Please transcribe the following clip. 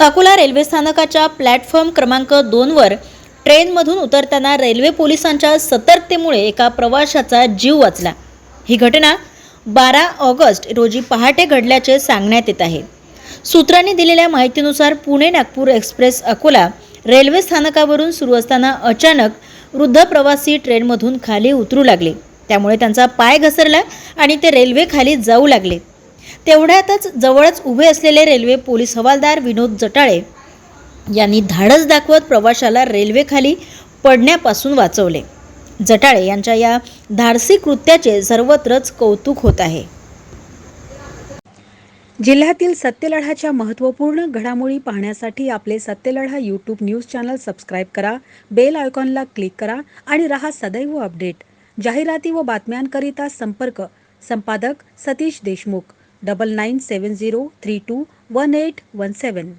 Akola railway स्थानकाच्या platform क्रमांक दोनवर ट्रेनमधून उतरताना रेल्वे पोलिसांच्या सतर्कतेमुळे एका प्रवाशाचा जीव वाचला. ही घटना बारा ऑगस्ट रोजी पहाटे घडल्याचे सांगण्यात येत आहे. सूत्रांनी दिलेल्या माहितीनुसार पुणे नागपूर एक्सप्रेस अकोला रेल्वे स्थानकावरून सुरू असताना अचानक वृद्ध प्रवासी ट्रेनमधून खाली उतरू लागले. त्यामुळे त्यांचा पाय घसरला आणि ते रेल्वे खाली जाऊ लागले. तेवढ्यातच जवळच उभे असलेले रेल्वे पोलीस हवालदार विनोद जटाळे यांनी धाडस दाखवत प्रवाशाला रेल्वेखाली पडण्यापासून वाचवले. जटाळे यांच्या या धाडसी कृत्याचे सर्वत्रच कौतुक होत आहे. जिल्ह्यातील सत्यलढाच्या महत्त्वपूर्ण घडामोडी पाहण्यासाठी आपले Satyaladha YouTube news channel subscribe करा बेल आयकॉनला क्लिक करा आणि रहा सदैव अपडेट जाहिराती व बातम्यांकरिता संपर्क संपादक सतीश देशमुख. 9970321817.